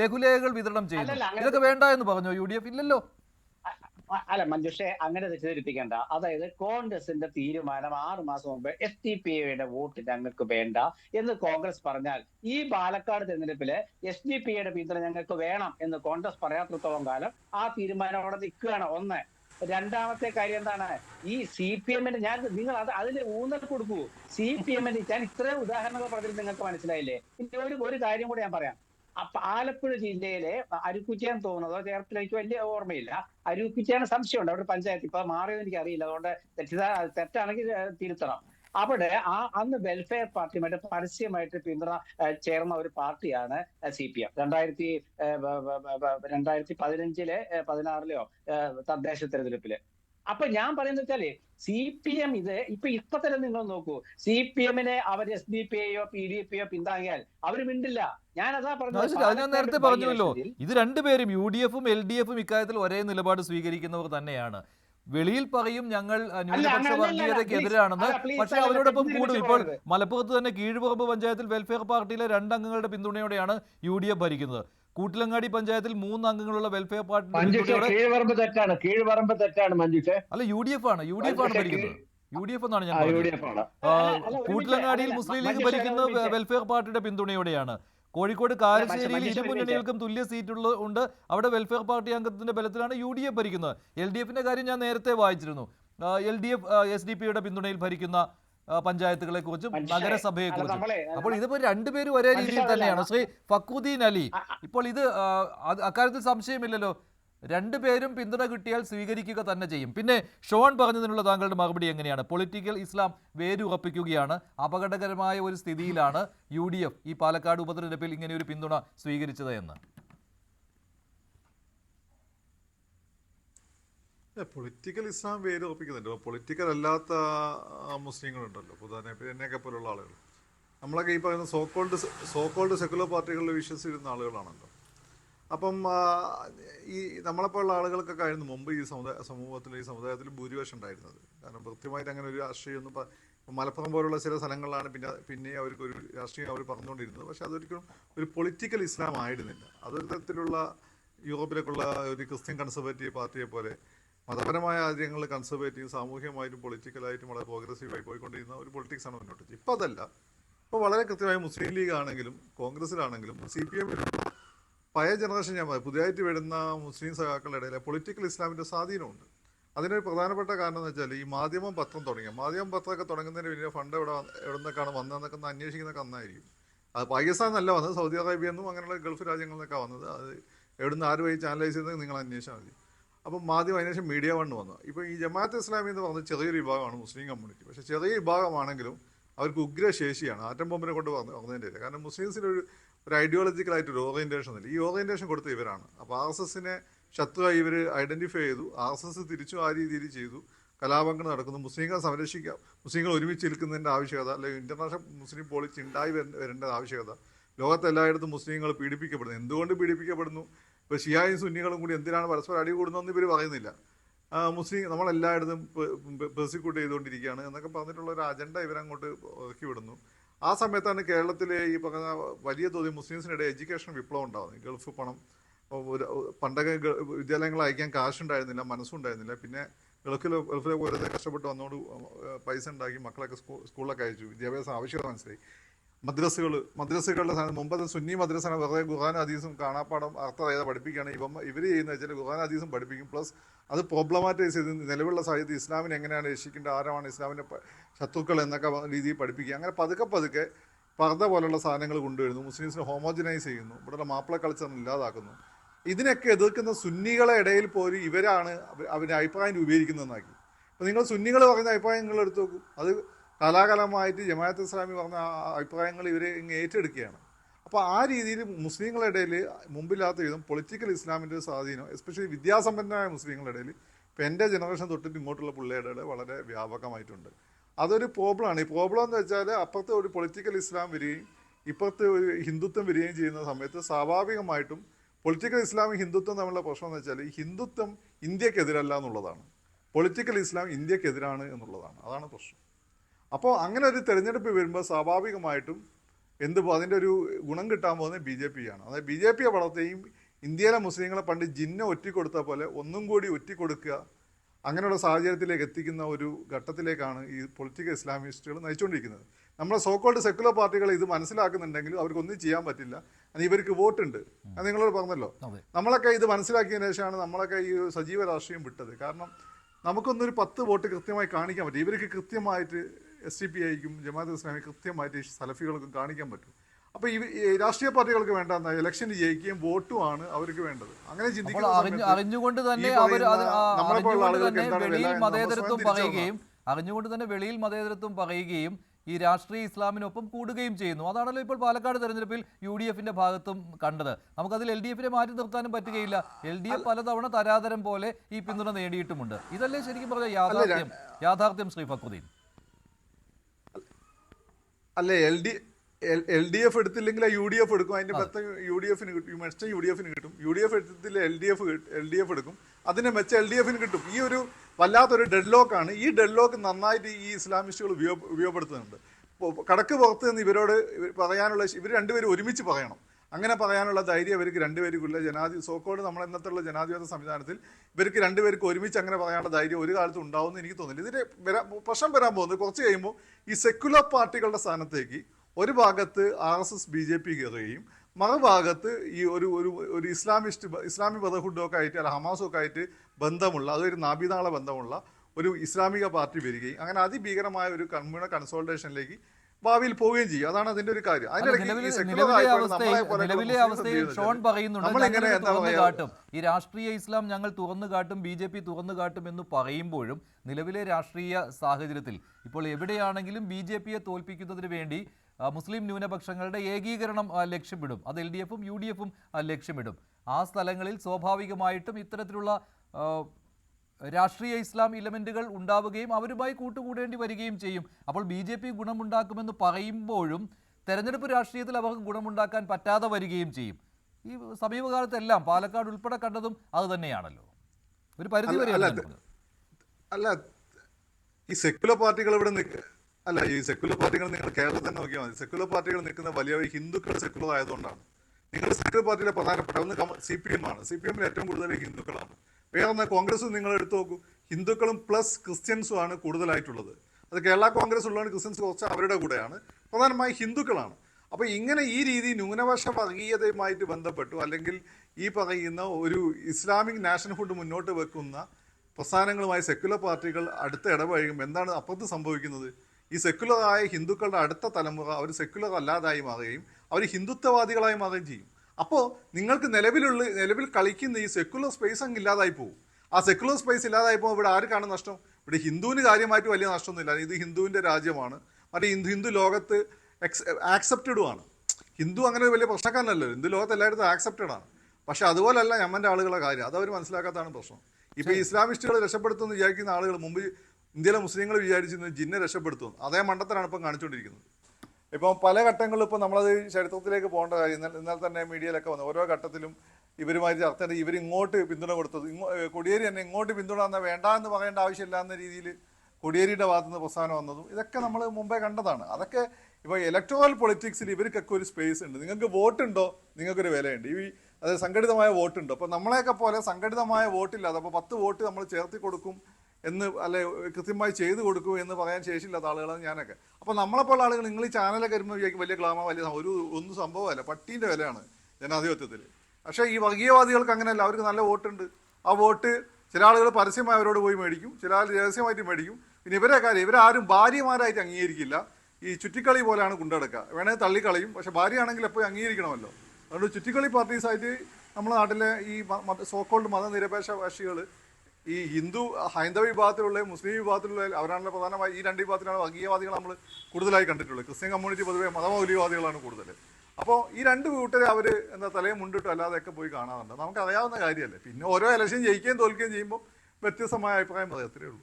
ലഘുലേഖകൾ വിതരണം ചെയ്യുന്നു. ഇതൊക്കെ വേണ്ട എന്ന് പറഞ്ഞു? യു ഡി എഫ് ഇല്ലല്ലോ അല്ല മഞ്ജുഷെ അങ്ങനെ തെറ്റിദ്ധരിപ്പിക്കേണ്ട അതായത് കോൺഗ്രസിന്റെ തീരുമാനം ആറു മാസം മുമ്പ് എസ് ടി പി എയുടെ വോട്ട് ഞങ്ങൾക്ക് വേണ്ട എന്ന് കോൺഗ്രസ് പറഞ്ഞാൽ ഈ പാലക്കാട് തെരഞ്ഞെടുപ്പിൽ എസ് ഡി പി യുടെ പിന്തുണ ഞങ്ങൾക്ക് വേണം എന്ന് കോൺഗ്രസ് പറയാത്തിടത്തോളം കാലം ആ തീരുമാനം അവിടെ നിൽക്കുകയാണ്. ഒന്ന്. രണ്ടാമത്തെ കാര്യം എന്താണ്? ഈ സി പി എമ്മിന്റെ ഞാൻ നിങ്ങൾ അത് അതിന് ഊന്നൽ കൊടുക്കൂ. സി പി എമ്മിന്റെ ഞാൻ ഇത്രയും ഉദാഹരണങ്ങൾ പറഞ്ഞിട്ട് നിങ്ങൾക്ക് മനസ്സിലായില്ലേ? ഇനി ഒരു ഒരു കാര്യം കൂടെ ഞാൻ പറയാം. അപ്പൊ ആലപ്പുഴ ജില്ലയിലെ അരുക്കുറ്റിയാൻ തോന്നുന്നതോ എനിക്ക് വലിയ ഓർമ്മയില്ല. അരുക്കുറ്റിയാണ് സംശയമുണ്ട്. അവിടെ പഞ്ചായത്ത് ഇപ്പൊ മാറിയത് എനിക്ക് അറിയില്ല. അതുകൊണ്ട് തെറ്റിദ്ധാ തെറ്റാണെങ്കിൽ തിരുത്തണം. അവിടെ ആ അന്ന് വെൽഫെയർ പാർട്ടിയുമായിട്ട് പരസ്യമായിട്ട് പിന്തുണ ചേർന്ന ഒരു പാർട്ടിയാണ് സി പി എം. രണ്ടായിരത്തി രണ്ടായിരത്തി പതിനഞ്ചിലെ പതിനാറിലെയോ തദ്ദേശ തെരഞ്ഞെടുപ്പിൽ. അപ്പൊ ഞാൻ പറയുന്നത് വെച്ചാൽ സി പി എം ഇത് ഇപ്പൊ ഇപ്പൊ തന്നെ നിങ്ങൾ നോക്കൂ. സി പി എമ്മിനെ അവർ എസ് ഡി പി ഐയോ പി ഡി പി യോ പിന്താങ്ങിയാൽ അവർ മിണ്ടില്ല. ഞാൻ അതാ പറഞ്ഞു ഞാൻ നേരത്തെ പറഞ്ഞല്ലോ ഇത് രണ്ടുപേരും യു ഡി എഫും എൽ ഡി എഫും ഇക്കാര്യത്തിൽ ഒരേ നിലപാട് സ്വീകരിക്കുന്നവർ തന്നെയാണ്. വെളിയിൽ പറയും ഞങ്ങൾ ന്യൂനപക്ഷ വർഗീയതയ്ക്ക്. എതിരാണെന്ന് പക്ഷേ അവരോടൊപ്പം കൂടും. ഇപ്പോൾ മലപ്പുറത്ത് തന്നെ കീഴ്പുറമ്പ് പഞ്ചായത്തിൽ വെൽഫെയർ പാർട്ടിയിലെ രണ്ടംഗങ്ങളുടെ പിന്തുണയോടെയാണ് യു ഡി എഫ് ഭരിക്കുന്നത്. കൂട്ടിലങ്ങാടി പഞ്ചായത്തിൽ മൂന്ന് അംഗങ്ങളുള്ള വെൽഫെയർ പാർട്ടി കീഴ്വറമ്പ് തെറ്റാണ്. കീഴ്വറമ്പ് തെറ്റാണ് മഞ്ജുഷെ. അല്ല യു ഡി എഫ് ആണ് യു ഡി എഫ് ആണ് ഭരിക്കുന്നത് യു ഡി എഫ് എന്നാണ് ഞാൻ യു കൂട്ടിലങ്ങാടിയിൽ മുസ്ലിം ലീഗ് ഭരിക്കുന്ന വെൽഫെയർ പാർട്ടിയുടെ പിന്തുണയോടെയാണ്. കോഴിക്കോട് കാരശ്ശേരിയിൽ ഇരു മുന്നണികൾക്കും തുല്യ സീറ്റുള്ള ഉണ്ട്. അവിടെ വെൽഫെയർ പാർട്ടി അംഗത്തിന്റെ ബലത്തിലാണ് യു ഡി എഫ് ഭരിക്കുന്നത്. എൽ ഡി എഫിന്റെ കാര്യം ഞാൻ നേരത്തെ വായിച്ചിരുന്നു. L D F S D പിയുടെ പിന്തുണയിൽ ഭരിക്കുന്ന പഞ്ചായത്തുകളെ കുറിച്ചും നഗരസഭയെ കുറിച്ചും. അപ്പോൾ ഇതിപ്പോ രണ്ടുപേരും ഒരേ രീതിയിൽ. തന്നെയാണ്. ശ്രീ ഫക്രുദ്ദീൻ അലി ഇപ്പോൾ ഇത് അക്കാര്യത്തിൽ സംശയമില്ലല്ലോ. രണ്ടുപേരും പിന്തുണ കിട്ടിയാൽ സ്വീകരിക്കുക തന്നെ ചെയ്യും. പിന്നെ ഷോൺ പറഞ്ഞതിനുള്ള താങ്കളുടെ മറുപടി എങ്ങനെയാണ്? പൊളിറ്റിക്കൽ ഇസ്ലാം വേരുറപ്പിക്കുകയാണ്. അപകടകരമായ ഒരു സ്ഥിതിയിലാണ് യു ഡി എഫ് ഈ പാലക്കാട് ഉപതെരഞ്ഞെടുപ്പിൽ ഇങ്ങനെ ഒരു പിന്തുണ സ്വീകരിച്ചത് എന്ന്. പൊളിറ്റിക്കൽ ഇസ്ലാം പേര് ഒപ്പിക്കുന്നുണ്ട് പൊളിറ്റിക്കൽ അല്ലാത്ത മുസ്ലിങ്ങളുണ്ടല്ലോ. ഇപ്പം എന്നെയൊക്കെ പോലുള്ള ആളുകൾ. നമ്മളൊക്കെ ഈ പറയുന്ന സോക്കോൾഡ് സോക്കോൾഡ് സെക്കുലർ പാർട്ടികളിൽ വിശ്വസിച്ചിരുന്ന ആളുകളാണല്ലോ. അപ്പം ഈ നമ്മളെപ്പോലുള്ള ആളുകൾക്കൊക്കെ ആയിരുന്നു മുമ്പ് ഈ സമുദായ സമൂഹത്തിൽ ഈ സമുദായത്തിൽ ഭൂരിപക്ഷം ഉണ്ടായിരുന്നത്. കാരണം കൃത്യമായിട്ട് അങ്ങനെ ഒരു രാഷ്ട്രീയമൊന്നും മലപ്പുറം പോലുള്ള ചില സ്ഥലങ്ങളിലാണ് പിന്നെ പിന്നെ അവർക്ക് ഒരു രാഷ്ട്രീയം അവർ പറഞ്ഞുകൊണ്ടിരുന്നത്. പക്ഷെ അതൊരിക്കലും ഒരു പൊളിറ്റിക്കൽ ഇസ്ലാം ആയിരുന്നില്ല. അതൊരു തരത്തിലുള്ള യൂറോപ്പിലേക്കുള്ള ഒരു ക്രിസ്ത്യൻ കൺസർവേറ്റീവ് പാർട്ടിയെ പോലെ മതപരമായ കാര്യങ്ങൾ കൺസർവേറ്റീവ് സാമൂഹികമായിട്ടും പൊളിറ്റിക്കലായിട്ടും വളരെ പ്രോഗ്രസീവായി പോയിക്കൊണ്ടിരുന്ന ഒരു പൊളിറ്റിക്സ് ആണ് മുന്നോട്ട് ഇപ്പം അതല്ല. ഇപ്പോൾ വളരെ കൃത്യമായി മുസ്ലിം ലീഗ് ആണെങ്കിലും കോൺഗ്രസിലാണെങ്കിലും സി പി എം പഴയ ജനറേഷൻ ഞാൻ പറയാം പുതിയതായിട്ട് വരുന്ന മുസ്ലിം സഖാക്കളുടെ ഇടയിലെ പൊളിറ്റിക്കൽ ഇസ്ലാമിന്റെ സ്വാധീനമുണ്ട്. അതിനൊരു പ്രധാനപ്പെട്ട കാരണം എന്ന് വെച്ചാൽ ഈ മാധ്യമം പത്രം തുടങ്ങിയ മാധ്യമം പത്രമൊക്കെ തുടങ്ങുന്നതിന് വലിയ ഫണ്ട് എവിടെ എവിടെ നിന്നൊക്കെയാണ് വന്നതെന്നൊക്കെ ഒന്ന് അന്വേഷിക്കുന്നൊക്കെ അന്നായിരിക്കും അത് പാകിസ്ഥാനല്ല വന്നത് സൗദി അറേബ്യ എന്നും അങ്ങനെയുള്ള ഗൾഫ് രാജ്യങ്ങളിൽ നിന്നൊക്കെ വന്നത്. അത് എവിടുന്ന് ആര് വഴി ചാനലൈസ് ചെയ്തത് നിങ്ങൾ അന്വേഷിച്ചാൽ മതി. അപ്പം മാധ്യമം അതിനുശേഷം മീഡിയ വൺ വന്നു. ഇപ്പോൾ ഈ ജമാഅത്ത് ഇസ്ലാമി എന്ന് പറഞ്ഞ ചെറിയൊരു വിഭാഗമാണ് മുസ്ലിം കമ്മ്യൂണിറ്റി. പക്ഷേ ചെറിയ വിഭാഗമാണെങ്കിലും അവർക്ക് ഉഗ്രശേഷിയാണ്. ആറ്റം ബോംബിനെ കൊണ്ട് പറഞ്ഞു പറഞ്ഞതിന്റെ ഇല്ല കാരണം മുസ്ലിംസിന് ഒരു ഒരു ഐഡിയോളജിക്കലായിട്ട് ഒരു ഓറിയന്റേഷൻ ഇല്ല. ഈ ഓറിയന്റേഷൻ കൊടുത്ത ഇവരാണ്. അപ്പോൾ ആർ എസ് എസിനെ ശത്രുവായി ഇവർ ഐഡന്റിഫൈ ചെയ്തു. ആർ എസ് എസ് തിരിച്ചും ആ രീതിയിൽ ചെയ്തു. കലാപങ്ങൾ നടക്കുന്നു. മുസ്ലിങ്ങളെ സംരക്ഷിക്കാം മുസ്ലിങ്ങൾ ഒരുമിച്ച് നിൽക്കുന്നതിന്റെ ആവശ്യകത അല്ലെങ്കിൽ ഇന്റർനാഷണൽ മുസ്ലിം പോളിസി ഉണ്ടായി വരേണ്ട ആവശ്യകത. ലോകത്തെല്ലായിടത്തും മുസ്ലിങ്ങൾ പീഡിപ്പിക്കപ്പെടുന്നു. എന്തുകൊണ്ട് പീഡിപ്പിക്കപ്പെടുന്നു? ഇപ്പോൾ ഷിയായും സുന്നികളും കൂടി എന്തിനാണ് പരസ്പരം അടി കൂടുന്നതെന്ന് ഇവർ പറയുന്നില്ല. മുസ്ലിം നമ്മളെല്ലായിടത്തും പെർസിക്യൂട്ട് ചെയ്തുകൊണ്ടിരിക്കുകയാണ് എന്നൊക്കെ പറഞ്ഞിട്ടുള്ള ഒരു അജണ്ട ഇവരങ്ങോട്ട് ഇറക്കി വിടുന്നു. ആ സമയത്താണ് കേരളത്തിലെ ഈ പറഞ്ഞ വലിയ തോതിൽ മുസ്ലിംസിനിടെ എഡ്യൂക്കേഷൻ വിപ്ലവം ഉണ്ടാകുന്നത്. ഗൾഫ് പണം പണ്ടൊക്കെ വിദ്യാലയങ്ങൾ അയക്കാൻ കാശുണ്ടായിരുന്നില്ല മനസ്സുണ്ടായിരുന്നില്ല. പിന്നെ ഗൾഫിൽ ഗൾഫിലെ വെറുതെ കഷ്ടപ്പെട്ട് വന്നോണ്ട് പൈസ ഉണ്ടാക്കി മക്കളൊക്കെ സ്കൂ സ്കൂളിലൊക്കെ അയച്ചു. വിദ്യാഭ്യാസം ആവശ്യമാണ് മനസ്സിലായി. മദ്രസകൾ മദ്രസകളുടെ മുമ്പത്തെ സുന്നി മദ്രസാണ് വെറുതെ ഖുർആൻ ഹദീസും കാണാപ്പാടം അർത്ഥം ചെയ്ത് പഠിപ്പിക്കുകയാണ്. ഇപ്പം ഇവർ ചെയ്യുന്നത് വെച്ചാൽ ഖുർആൻ ഹദീസും പഠിപ്പിക്കും. പ്ലസ് അത് പ്രോബ്ലമാറ്റൈസ് ചെയ്ത് നിലവിലുള്ള സാഹചര്യത്തിൽ ഇസ്ലാമിനെ എങ്ങനെയാണ് രക്ഷിക്കേണ്ടത്? ആരാണ് ഇസ്ലാമിന്റെ ശത്രുക്കൾ എന്നൊക്കെ രീതിയിൽ പഠിപ്പിക്കുക. അങ്ങനെ പതുക്കെ പതുക്കെ പർദ്ദ പോലുള്ള സാധനങ്ങൾ കൊണ്ടുവരുന്നു. മുസ്ലിംസിനെ ഹോമോജനൈസ് ചെയ്യുന്നു. ഇവിടെയുള്ള മാപ്പിള കൾച്ചർ ഇല്ലാതാക്കുന്നു. ഇതിനൊക്കെ എതിർക്കുന്ന സുന്നികളെ ഇടയിൽ പോലും ഇവരാണ് അവ- അവരുടെ അഭിപ്രായം രൂപീകരിക്കുന്നതെന്നാക്കി. അപ്പോൾ നിങ്ങൾ സുന്നികൾ പറയുന്ന അഭിപ്രായം നിങ്ങൾ എടുത്തു നോക്കും. അത് കാലാകാലമായിട്ട് ജമാഅത്ത് ഇസ്ലാമി പറഞ്ഞ അഭിപ്രായങ്ങൾ ഇവർ ഇങ്ങ് ഏറ്റെടുക്കുകയാണ്. അപ്പോൾ ആ രീതിയിൽ മുസ്ലിങ്ങളുടെ ഇടയിൽ മുമ്പില്ലാത്ത വിധം പൊളിറ്റിക്കൽ ഇസ്ലാമിന്റെ സ്വാധീനം എസ്പെഷ്യലി വിദ്യാസമ്പന്നരായ മുസ്ലിങ്ങളുടെ ഇടയിൽ ഇപ്പം എന്റെ ജനറേഷൻ തൊട്ടിട്ട് ഇങ്ങോട്ടുള്ള പിള്ളേരുടെ ഇടയിൽ വളരെ വ്യാപകമായിട്ടുണ്ട്. അതൊരു പ്രോബ്ലമാണ് ഈ പ്രോബ്ലം എന്ന് വെച്ചാൽ അപ്പുറത്തെ ഒരു പൊളിറ്റിക്കൽ ഇസ്ലാം വരികയും ഇപ്പുറത്തെ ഒരു ഹിന്ദുത്വം വരികയും ചെയ്യുന്ന സമയത്ത് സ്വാഭാവികമായിട്ടും പൊളിറ്റിക്കൽ ഇസ്ലാം ഹിന്ദുത്വം തമ്മിലുള്ള പ്രശ്നം എന്ന് വെച്ചാൽ ഹിന്ദുത്വം ഇന്ത്യക്കെതിരല്ല എന്നുള്ളതാണ്. പൊളിറ്റിക്കൽ ഇസ്ലാം ഇന്ത്യക്കെതിരാണ് എന്നുള്ളതാണ്. അതാണ് പ്രശ്നം. അപ്പോൾ അങ്ങനെ ഒരു തെരഞ്ഞെടുപ്പ് വരുമ്പോൾ സ്വാഭാവികമായിട്ടും എന്ത് അതിന്റെ ഒരു ഗുണം കിട്ടാൻ പോകുന്നത് ബി ജെ പി ആണ് അതായത് ബി ജെ പിയെ വളർത്തുകയും ഇന്ത്യയിലെ മുസ്ലിങ്ങളെ പണ്ട് ജിന്നെ ഒറ്റിക്കൊടുത്ത പോലെ ഒന്നും കൂടി ഒറ്റിക്കൊടുക്കുക അങ്ങനെയുള്ള സാഹചര്യത്തിലേക്ക് എത്തിക്കുന്ന ഒരു ഘട്ടത്തിലേക്കാണ് ഈ പൊളിറ്റിക്കൽ ഇസ്ലാമിസ്റ്റുകൾ നയിച്ചുകൊണ്ടിരിക്കുന്നത്. നമ്മുടെ സോക്കോൾഡ് സെക്കുലർ പാർട്ടികൾ ഇത് മനസ്സിലാക്കുന്നുണ്ടെങ്കിലും അവർക്കൊന്നും ചെയ്യാൻ പറ്റില്ല. അത് ഇവർക്ക് വോട്ടുണ്ട്. അത് നിങ്ങളോട് പറഞ്ഞല്ലോ. നമ്മളൊക്കെ ഇത് മനസ്സിലാക്കിയതിനു ശേഷമാണ് നമ്മളൊക്കെ ഈ സജീവ രാഷ്ട്രീയം വിട്ടത്. കാരണം നമുക്കൊന്നൊരു പത്ത് വോട്ട് കൃത്യമായി കാണിക്കാൻ പറ്റും ഇവർക്ക് കൃത്യമായിട്ട് എസ് ഡി പി ഐക്കും ജമാഅത്ത് ഇസ്ലാമി കൃത്യമായിട്ട് സലഫികൾക്കും കാണിക്കാൻ പറ്റും. അപ്പോൾ ഈ രാഷ്ട്രീയ പാർട്ടികൾക്ക് വേണ്ട ഇലക്ഷൻ ജയിക്കുകയും വോട്ടും ആണ് അവർക്ക് വേണ്ടത്. അങ്ങനെ അറിഞ്ഞുകൊണ്ട് തന്നെ അവർ വെളിയിൽ മതേതരത്വം പറയുകയും അറിഞ്ഞുകൊണ്ട് തന്നെ വെളിയിൽ മതേതരത്വം പറയുകയും ഈ രാഷ്ട്രീയ ഇസ്ലാമിനൊപ്പം കൂടുകയും ചെയ്യുന്നു. അതാണല്ലോ ഇപ്പോൾ പാലക്കാട് തെരഞ്ഞെടുപ്പിൽ യു ഡി എഫിന്റെ ഭാഗത്തും കണ്ടത്. നമുക്കതിൽ എൽ ഡി എഫിനെ മാറ്റി നിർത്താനും പറ്റുകയില്ല. എൽ ഡി എഫ് പലതവണ തരാതരം പോലെ ഈ പിന്തുണ നേടിയിട്ടുമുണ്ട്. ഇതല്ലേ ശരിക്കും പറഞ്ഞ യാഥാർത്ഥ്യം. യാഥാർത്ഥ്യം ശ്രീ ഫക്രുദ്ദീൻ. അല്ലെ L D L D F എടുത്തില്ലെങ്കിൽ U D F എടുക്കും. അതിന്റെ പത്ത് യു ഡി എഫിന് കിട്ടും. മെച്ച യു ഡി എഫിന് കിട്ടും. യു ഡി എഫ് എടുത്തില്ല L D F L D F എടുക്കും. അതിന്റെ മെച്ച എൽ ഡി എഫിന് കിട്ടും. ഈ ഒരു വല്ലാത്തൊരു ഡെഡ് ലോക്കാണ് ഈ ഡെഡ് ലോക്ക് നന്നായിട്ട് ഈ ഇസ്ലാമിസ്റ്റുകൾ ഉപയോഗ ഉപയോഗപ്പെടുത്തുന്നുണ്ട്. കടക്ക് പുറത്ത് നിന്ന് ഇവരോട് പറയാനുള്ള ഇവർ രണ്ടുപേരും ഒരുമിച്ച് പറയണം. അങ്ങനെ പറയാനുള്ള ധൈര്യം ഇവർക്ക് രണ്ടുപേർക്കുള്ള ജനാധി സോക്കോട് നമ്മൾ ഇന്നത്തുള്ള ജനാധിപത്യ സംവിധാനത്തിൽ ഇവർക്ക് രണ്ടുപേർക്ക് ഒരുമിച്ച് അങ്ങനെ പറയാനുള്ള ധൈര്യം ഒരു കാലത്ത് ഉണ്ടാവുമെന്ന് എനിക്ക് തോന്നുന്നില്ല. ഇതിന്റെ വരാ- പ്രശ്നം വരാൻ പോകുന്നത് കുറച്ച് കഴിയുമ്പോൾ ഈ സെക്യുലർ പാർട്ടികളുടെ സ്ഥാനത്തേക്ക് ഒരു ഭാഗത്ത് R S S B J P കയറുകയും മറുഭാഗത്ത് ഈ ഒരു ഒരു ഒരു ഇസ്ലാമിസ്റ്റ് ഇസ്ലാമിക് ഒക്കെ ആയിട്ട് അല്ല ഹമാസും ഒക്കെ ആയിട്ട് ബന്ധമുള്ള അതൊരു നാബിനാള ബന്ധമുള്ള ഒരു ഇസ്ലാമിക പാർട്ടി വരികയും അങ്ങനെ അതിഭീകരമായ ഒരു കമ്മ്യൂണൽ കൺസോൾട്ടേഷനിലേക്ക് ഭാവിയിൽ പോവുകയും ചെയ്യും. അതാണ് അതിന്റെ ഒരു കാര്യം. നിലവിലെ അവസ്ഥയിൽ ഷോൺ പറയുന്നുണ്ട് ഈ രാഷ്ട്രീയ ഇസ്ലാം ഞങ്ങൾ തുറന്നു കാട്ടും ബി ജെ പി തുറന്നു കാട്ടും എന്ന് പറയുമ്പോഴും നിലവിലെ രാഷ്ട്രീയ സാഹചര്യത്തിൽ ഇപ്പോൾ എവിടെയാണെങ്കിലും ബി ജെ പിയെ തോൽപ്പിക്കുന്നതിന് വേണ്ടി മുസ്ലിം ന്യൂനപക്ഷങ്ങളുടെ ഏകീകരണം ലക്ഷ്യമിടും. അത് എൽ ഡി എഫും യു ഡി എഫും ലക്ഷ്യമിടും. ആ സ്ഥലങ്ങളിൽ സ്വാഭാവികമായിട്ടും ഇത്തരത്തിലുള്ള രാഷ്ട്രീയ ഇസ്ലാം ഇലമെന്റുകൾ ഉണ്ടാവുകയും അവരുമായി കൂട്ടുകൂടേണ്ടി വരികയും ചെയ്യും. അപ്പോൾ ബി ജെ പി ഗുണമുണ്ടാക്കുമെന്ന് പറയുമ്പോഴും തെരഞ്ഞെടുപ്പ് രാഷ്ട്രീയത്തിൽ അവർക്ക് ഗുണമുണ്ടാക്കാൻ പറ്റാതെ വരികയും ചെയ്യും. ഈ സമീപകാലത്തെല്ലാം പാലക്കാട് ഉൾപ്പെടെ കണ്ടതും അത് തന്നെയാണല്ലോ. ഒരു പരിധി വരെ വരെയാണ് അല്ല, ഈ സെക്യുലർ പാർട്ടികൾ ഇവിടെ നിൽക്ക അല്ല ഈ സെക്യുലർ പാർട്ടികൾ നിങ്ങൾ കേരളത്തിൽ തന്നെ നോക്കിയാൽ മതി. സെക്യുലർ പാർട്ടികൾ നിൽക്കുന്ന വലിയ ഹിന്ദുക്കൾ സെക്യുലർ ആയതുകൊണ്ടാണ്. നിങ്ങൾ സെക്യുലർ പാർട്ടിയിലെ പ്രധാനപ്പെട്ട ഒന്ന് സി പി എം ആണ്. സി പി എമ്മിൽ ഏറ്റവും കൂടുതൽ ഹിന്ദുക്കളാണ്. വേറെ ഒന്ന് കോൺഗ്രസ് നിങ്ങൾ എടുത്തു നോക്കൂ. ഹിന്ദുക്കളും പ്ലസ് ക്രിസ്ത്യൻസും ആണ് കൂടുതലായിട്ടുള്ളത്. അത് കേരള കോൺഗ്രസ് ഉള്ളതാണ് ക്രിസ്ത്യൻസ് കുറച്ച് അവരുടെ കൂടെയാണ്. പ്രധാനമായും ഹിന്ദുക്കളാണ്. അപ്പോൾ ഇങ്ങനെ ഈ രീതി ന്യൂനപക്ഷ വർഗീയതയുമായിട്ട് ബന്ധപ്പെട്ടു അല്ലെങ്കിൽ ഈ പറയുന്ന ഒരു ഇസ്ലാമിക് നാഷണൽഹുഡ് മുന്നോട്ട് വെക്കുന്ന പ്രസ്ഥാനങ്ങളുമായി സെക്യുലർ പാർട്ടികൾ അടുത്ത ഇടപഴകും എന്താണ് അപ്പുറത്ത് സംഭവിക്കുന്നത്? ഈ സെക്യുലറായ ഹിന്ദുക്കളുടെ അടുത്ത തലമുറ അവർ സെക്യുലർ അല്ലാതായി മാറുകയും അവർ ഹിന്ദുത്വവാദികളായി മാറുകയും ചെയ്യും. അപ്പോൾ നിങ്ങൾക്ക് നിലവിലുള്ള നിലവിൽ കളിക്കുന്ന ഈ സെക്കുലർ സ്പേസ് അങ്ങ് ഇല്ലാതായി പോകും ആ സെക്കുലർ സ്പേസ് ഇല്ലാതായി പോകുമ്പോൾ ഇവിടെ ആർക്കാണ് നഷ്ടം? ഇവിടെ ഹിന്ദുവിന് കാര്യമായിട്ട് വലിയ നഷ്ടമൊന്നുമില്ല. ഇത് ഹിന്ദുവിന്റെ രാജ്യമാണ്. മറ്റേ ഹിന്ദു ഹിന്ദു ലോകത്ത് ആക്സെപ്റ്റഡും ആണ് ഹിന്ദു അങ്ങനെ ഒരു വലിയ പ്രശ്നക്കാരനല്ലോ. ഹിന്ദു ലോകത്ത് എല്ലായിടത്തും ആക്സെപ്റ്റഡ് ആണ്. പക്ഷെ അതുപോലല്ല ഞമ്മന്റെ ആളുകളുടെ കാര്യം. അത് അവർ മനസ്സിലാക്കാത്തതാണ് പ്രശ്നം. ഇപ്പോൾ ഈ ഇസ്ലാമിസ്റ്റുകൾ രക്ഷപ്പെടുത്തുമെന്ന് വിചാരിക്കുന്ന ആളുകൾ മുമ്പ് ഇന്ത്യയിലെ മുസ്ലിങ്ങൾ വിചാരിച്ചിരുന്നത് ജിന്നെ രക്ഷപ്പെടുത്തും അതേ മണ്ടത്തരാണ് ഇപ്പം കാണിച്ചുകൊണ്ടിരിക്കുന്നത് ഇപ്പം പല ഘട്ടങ്ങളിലും ഇപ്പം നമ്മളത് ചരിത്രത്തിലേക്ക് പോകേണ്ട കാര്യം ഇന്നലെ തന്നെ മീഡിയയിലൊക്കെ വന്നു. ഓരോ ഘട്ടത്തിലും ഇവരുമായി ചർച്ച ഇവർ ഇങ്ങോട്ട് പിന്തുണ കൊടുത്തത്. ഇങ്ങോ കൊടിയേരി തന്നെ ഇങ്ങോട്ട് പിന്തുണ എന്നാൽ വേണ്ട എന്ന് പറയേണ്ട ആവശ്യമില്ല എന്ന രീതിയിൽ കൊടിയേരിയുടെ ഭാഗത്ത് നിന്ന് പ്രസ്ഥാനം വന്നതും ഇതൊക്കെ നമ്മൾ മുമ്പേ കണ്ടതാണ്. അതൊക്കെ ഇപ്പോൾ ഇലക്ട്രോണൽ പൊളിറ്റിക്സിൽ ഇവർക്കൊക്കെ ഒരു സ്പേസ് ഉണ്ട്. നിങ്ങൾക്ക് വോട്ടുണ്ടോ? നിങ്ങൾക്കൊരു വിലയുണ്ട്. ഈ അതായത് സംഘടിതമായ വോട്ടുണ്ട്? അപ്പോൾ നമ്മളെയൊക്കെ പോലെ സംഘടിതമായ വോട്ടില്ലാതെ അപ്പോൾ പത്ത് വോട്ട് നമ്മൾ ചേർത്തി കൊടുക്കും എന്ന് അല്ലെ കൃത്യമായി ചെയ്തു കൊടുക്കൂ എന്ന് പറയാൻ ശേഷിയില്ലാത്ത ആളുകളാണ് ഞാനൊക്കെ. അപ്പോൾ നമ്മളെപ്പോലുള്ള ആളുകൾ നിങ്ങൾ ഈ ചാനലൊക്കെ വരുമ്പോൾ വലിയ ഗ്ലാമ വലിയ ഒരു ഒന്നും സംഭവമല്ല. പട്ടീന്റെ വിലയാണ് ജനാധിപത്യത്തിൽ പക്ഷെ ഈ വർഗീയവാദികൾക്ക് അങ്ങനെയല്ല. അവർക്ക് നല്ല വോട്ടുണ്ട്. ആ വോട്ട് ചില ആളുകൾ പരസ്യമായി അവരോട് പോയി മേടിക്കും. ചില ആൾ രഹസ്യമായിട്ട് മേടിക്കും. പിന്നെ ഇവരെ കാര്യം ഇവരാരും ഭാര്യമാരായിട്ട് അംഗീകരിക്കില്ല. ഈ ചുറ്റിക്കളി പോലെയാണ് കൊണ്ടുനടക്കുക വേണമെങ്കിൽ തള്ളിക്കളയും. പക്ഷെ ഭാര്യയാണെങ്കിൽ എപ്പോഴും അംഗീകരിക്കണമല്ലോ. അതുകൊണ്ട് ചുറ്റിക്കളി പാർട്ടീസായിട്ട് നമ്മുടെ നാട്ടിലെ ഈ സോക്കോൾഡ് മതനിരപേക്ഷ കക്ഷികൾ ഈ ഹിന്ദു ഹൈന്ദവ വിഭാഗത്തിലുള്ള മുസ്ലിം വിഭാഗത്തിലുള്ള അവരാണല്ലോ പ്രധാനമായി ഈ രണ്ട് വിഭാഗത്തിലാണ് വർഗീയവാദികൾ നമ്മൾ കൂടുതലായി കണ്ടിട്ടുള്ളത്. ക്രിസ്ത്യൻ കമ്മ്യൂണിറ്റി പൊതുവെ മതമൗലികവാദികളാണ് കൂടുതൽ അപ്പോൾ ഈ രണ്ട് കൂട്ടരെ അവർ എന്താ തലയും മുണ്ടിട്ടും അല്ലാതെയൊക്കെ പോയി കാണാറുണ്ട്. നമുക്ക് അറിയാവുന്ന കാര്യമല്ലേ? പിന്നെ ഓരോ ഇലക്ഷൻ ജയിക്കുകയും തോൽക്കുകയും ചെയ്യുമ്പോൾ വ്യത്യസ്തമായ അഭിപ്രായം പറയാം അത്രയേ ഉള്ളൂ.